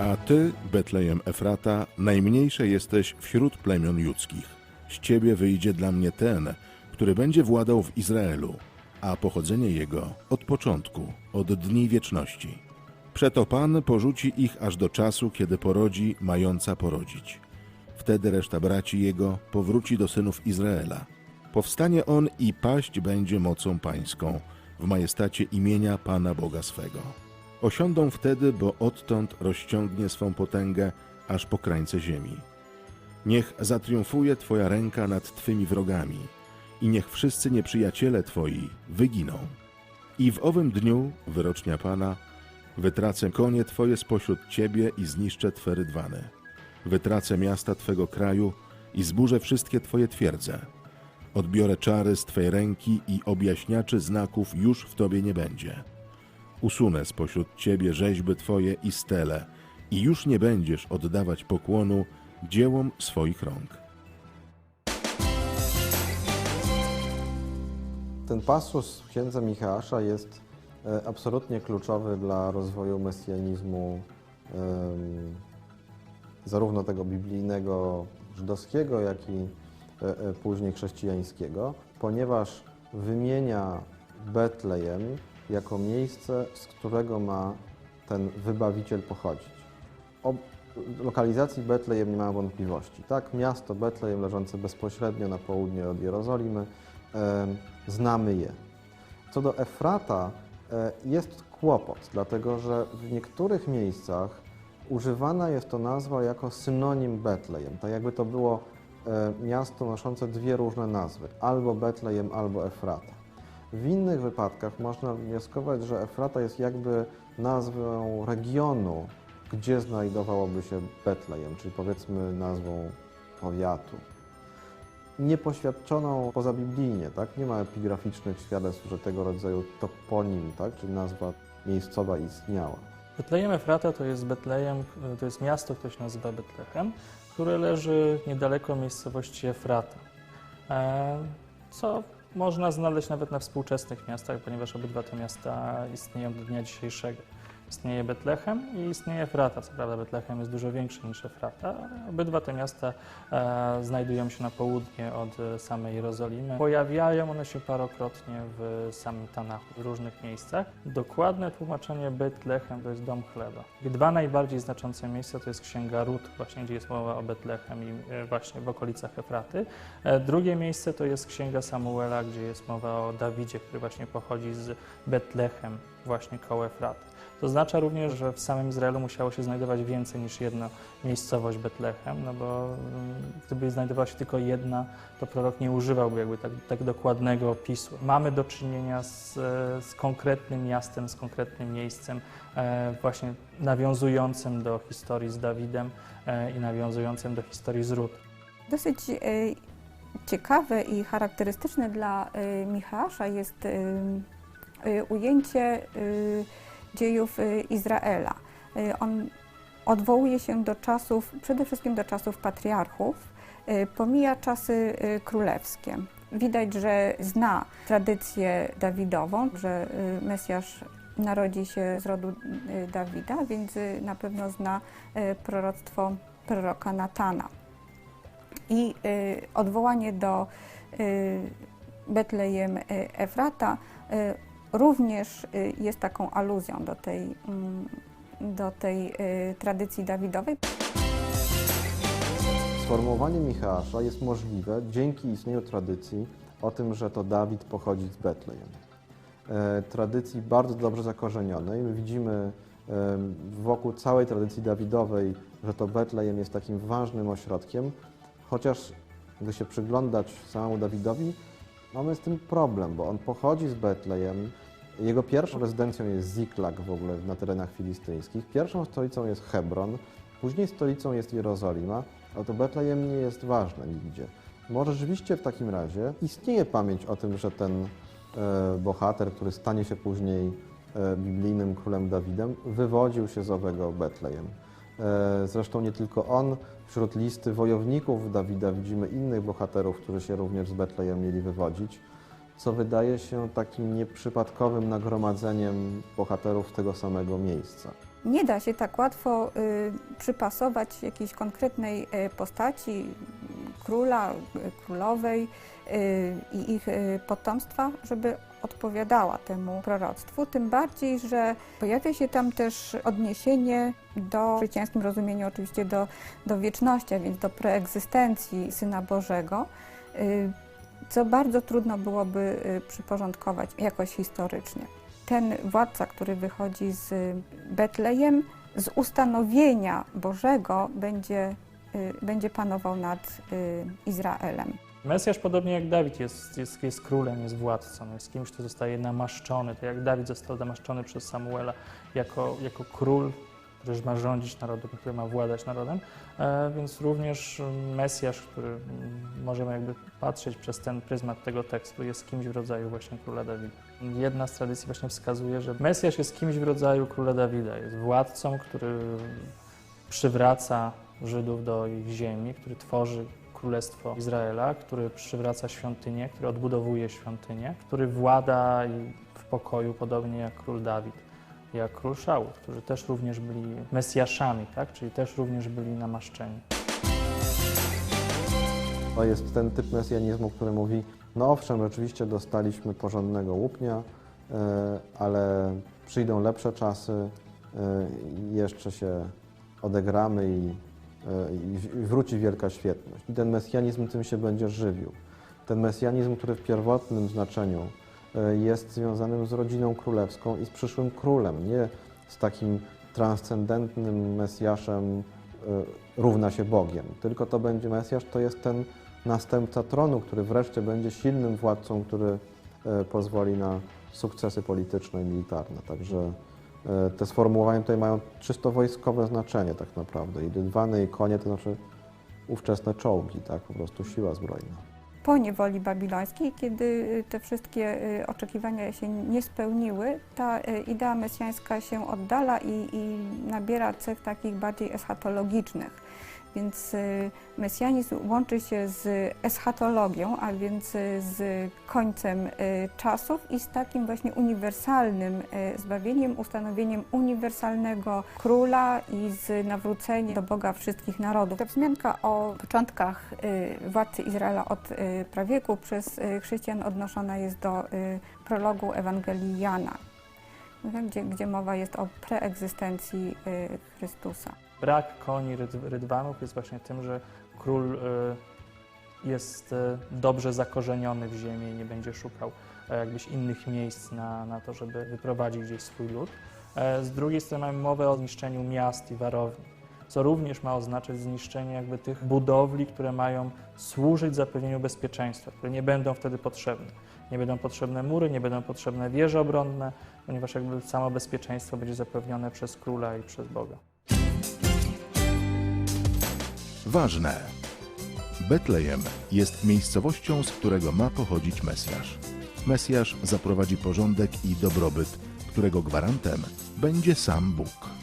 A ty, Betlejem Efrata, najmniejsze jesteś wśród plemion judzkich. Z ciebie wyjdzie dla mnie ten, który będzie władał w Izraelu, a pochodzenie jego od początku, od dni wieczności. Przeto Pan porzuci ich aż do czasu, kiedy porodzi mająca porodzić. Wtedy reszta braci jego powróci do synów Izraela. Powstanie on i paść będzie mocą pańską w majestacie imienia Pana Boga swego. Osiądą wtedy, bo odtąd rozciągnie swą potęgę aż po krańce ziemi. Niech zatriumfuje Twoja ręka nad Twymi wrogami i niech wszyscy nieprzyjaciele Twoi wyginą. I w owym dniu, wyrocznia Pana, wytracę konie Twoje spośród Ciebie i zniszczę Twe rydwany. Wytracę miasta Twego kraju i zburzę wszystkie Twoje twierdze. Odbiorę czary z Twej ręki i objaśniaczy znaków już w Tobie nie będzie. Usunę spośród Ciebie rzeźby Twoje i stele i już nie będziesz oddawać pokłonu dziełom swoich rąk. Ten pasus księdza Michała jest e, absolutnie kluczowy dla rozwoju mesjanizmu zarówno tego biblijnego żydowskiego, jak i e, e, później chrześcijańskiego, ponieważ wymienia Betlejem jako miejsce, z którego ma ten wybawiciel pochodzić. O lokalizacji Betlejem nie ma wątpliwości. Tak, miasto Betlejem leżące bezpośrednio na południe od Jerozolimy, em, znamy je. Co do Efrata, e, jest kłopot, dlatego że w niektórych miejscach używana jest to nazwa jako synonim Betlejem. Tak jakby to było e, miasto noszące dwie różne nazwy, albo Betlejem, albo Efrata. W innych wypadkach można wnioskować, że Efrata jest jakby nazwą regionu, gdzie znajdowałoby się Betlejem, czyli powiedzmy nazwą powiatu niepoświadczoną pozabiblijnie, tak? Nie ma epigraficznych świadectw, że tego rodzaju toponim, tak? Czyli nazwa miejscowa istniała. Betlejem Efrata to jest Betlejem, to jest miasto, które się nazywa Betlejem, które leży niedaleko miejscowości Efrata, e, co można znaleźć nawet na współczesnych miastach, ponieważ obydwa te miasta istnieją do dnia dzisiejszego. Istnieje Betlechem i istnieje Efrata. Co prawda Betlechem jest dużo większy niż Efrata, obydwa te miasta e, znajdują się na południe od e, samej Jerozolimy. Pojawiają one się parokrotnie w samym Tanachu, w różnych miejscach. Dokładne tłumaczenie Betlechem to jest dom chleba. Dwa najbardziej znaczące miejsca to jest Księga Rut, właśnie gdzie jest mowa o Betlechem i e, właśnie w okolicach Efraty. E, Drugie miejsce to jest Księga Samuela, gdzie jest mowa o Dawidzie, który właśnie pochodzi z Betlechem, właśnie koło Efraty. To oznacza również, że w samym Izraelu musiało się znajdować więcej niż jedna miejscowość Betlechem, no bo mm, gdyby znajdowała się tylko jedna, to prorok nie używałby jakby tak, tak dokładnego opisu. Mamy do czynienia z, z konkretnym miastem, z konkretnym miejscem, e, właśnie nawiązującym do historii z Dawidem e, i nawiązującym do historii z Rut. Dosyć e, ciekawe i charakterystyczne dla Michała jest ujęcie e, dziejów e, Izraela. On odwołuje się do czasów, przede wszystkim do czasów patriarchów, pomija czasy królewskie. Widać, że zna tradycję Dawidową, że Mesjasz narodzi się z rodu Dawida, więc na pewno zna proroctwo proroka Natana. I y, odwołanie do y, Betlejem y, Efrata y, również y, jest taką aluzją do tej, mm, do tej y, tradycji Dawidowej. Sformułowanie Michała jest możliwe dzięki istnieniu tradycji o tym, że to Dawid pochodzi z Betlejem. E, tradycji bardzo dobrze zakorzenionej. My widzimy wokół całej tradycji Dawidowej, że to Betlejem jest takim ważnym ośrodkiem, chociaż gdy się przyglądać samemu Dawidowi, mamy z tym problem, bo on pochodzi z Betlejem. Jego pierwszą rezydencją jest Ziklag w ogóle na terenach filistyńskich. Pierwszą stolicą jest Hebron, później stolicą jest Jerozolima, ale to Betlejem nie jest ważne nigdzie. Może rzeczywiście w takim razie istnieje pamięć o tym, że ten e, bohater, który stanie się później e, biblijnym królem Dawidem, wywodził się z owego Betlejem. E, zresztą nie tylko on, wśród listy wojowników Dawida widzimy innych bohaterów, którzy się również z Betlejem mieli wywodzić, co wydaje się takim nieprzypadkowym nagromadzeniem bohaterów tego samego miejsca. Nie da się tak łatwo y, przypasować jakiejś konkretnej y, postaci króla, królowej y, i ich y, potomstwa, żeby odpowiadała temu proroctwu. Tym bardziej, że pojawia się tam też odniesienie do, chrześcijańskim rozumieniu oczywiście do, do wieczności, a więc do preegzystencji Syna Bożego, y, co bardzo trudno byłoby przyporządkować jakoś historycznie. Ten władca, który wychodzi z Betlejem, z ustanowienia Bożego będzie, będzie panował nad y, Izraelem. Mesjasz, podobnie jak Dawid, jest, jest, jest królem, jest władcą, jest kimś, kto zostaje namaszczony. Tak jak Dawid został namaszczony przez Samuela jako, jako król, który ma rządzić narodem, który ma władać narodem, e, więc również Mesjasz, który mm, możemy jakby patrzeć przez ten pryzmat tego tekstu, jest kimś w rodzaju właśnie króla Dawida. Jedna z tradycji właśnie wskazuje, że Mesjasz jest kimś w rodzaju króla Dawida, jest władcą, który przywraca Żydów do ich ziemi, który tworzy Królestwo Izraela, który przywraca świątynię, który odbudowuje świątynię, który włada w pokoju podobnie jak król Dawid, jak król Szaul, którzy też również byli Mesjaszami, tak? czyli też również byli namaszczeni. To jest ten typ mesjanizmu, który mówi, no owszem, rzeczywiście dostaliśmy porządnego łupnia, e, ale przyjdą lepsze czasy, e, jeszcze się odegramy i, i wróci wielka świetność. I ten mesjanizm tym się będzie żywił. Ten mesjanizm, który w pierwotnym znaczeniu e, jest związanym z rodziną królewską i z przyszłym królem, nie z takim transcendentnym mesjaszem e, równa się Bogiem, tylko to będzie mesjasz, to jest ten następca tronu, który wreszcie będzie silnym władcą, który e, pozwoli na sukcesy polityczne i militarne. Także te sformułowania tutaj mają czysto wojskowe znaczenie tak naprawdę. I rydwany, i konie to znaczy ówczesne czołgi, tak, po prostu siła zbrojna. Po niewoli babilońskiej, kiedy y, te wszystkie y, oczekiwania się nie spełniły, ta y, idea mesjańska się oddala i, i nabiera cech takich bardziej eschatologicznych. Więc y, mesjanizm łączy się z eschatologią, a więc y, z końcem y, czasów i z takim właśnie uniwersalnym zbawieniem, ustanowieniem uniwersalnego króla i z nawróceniem do Boga wszystkich narodów. Ta wzmianka o początkach władcy Izraela od prawieku przez chrześcijan odnoszona jest do prologu Ewangelii Jana, gdzie, gdzie mowa jest o preegzystencji y, Chrystusa. Brak koni ryd- rydwanów jest właśnie tym, że król y, jest y, dobrze zakorzeniony w ziemi i nie będzie szukał e, jakbyś innych miejsc na, na to, żeby wyprowadzić gdzieś swój lud. E, Z drugiej strony mamy mowę o zniszczeniu miast i warowni, co również ma oznaczać zniszczenie jakby tych budowli, które mają służyć zapewnieniu bezpieczeństwa, które nie będą wtedy potrzebne. Nie będą potrzebne mury, nie będą potrzebne wieże obronne, ponieważ jakby samo bezpieczeństwo będzie zapewnione przez króla i przez Boga. Ważne. Betlejem jest miejscowością, z którego ma pochodzić Mesjasz. Mesjasz zaprowadzi porządek i dobrobyt, którego gwarantem będzie sam Bóg.